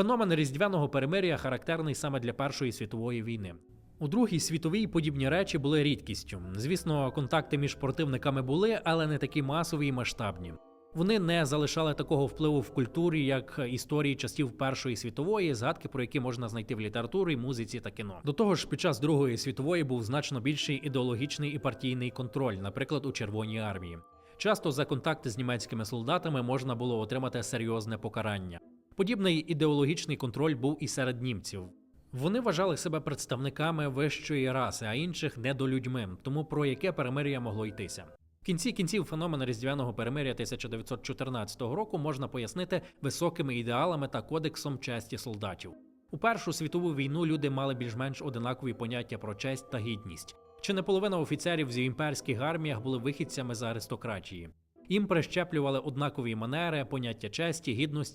Феномен різдвяного перемир'я характерний саме для Першої світової війни. У Другій світовій подібні речі були рідкістю. Звісно, контакти між противниками були, але не такі масові і масштабні. Вони не залишали такого впливу в культурі, як історії часів Першої світової, згадки про які можна знайти в літературі, музиці та кіно. До того ж, під час Другої світової був значно більший ідеологічний і партійний контроль, наприклад, у Червоній армії. Часто за контакти з німецькими солдатами можна було отримати серйозне покарання. Подібний ідеологічний контроль був і серед німців. Вони вважали себе представниками вищої раси, а інших недолюдьми, тому про яке перемир'я могло йтися. В кінці кінців феномен різдвяного перемир'я 1914 року можна пояснити високими ідеалами та кодексом честі солдатів. У Першу світову війну люди мали більш-менш одинакові поняття про честь та гідність. Чи не половина офіцерів в імперських арміях були вихідцями з аристократії? Їм прищеплювали однакові манери, поняття честі, гідності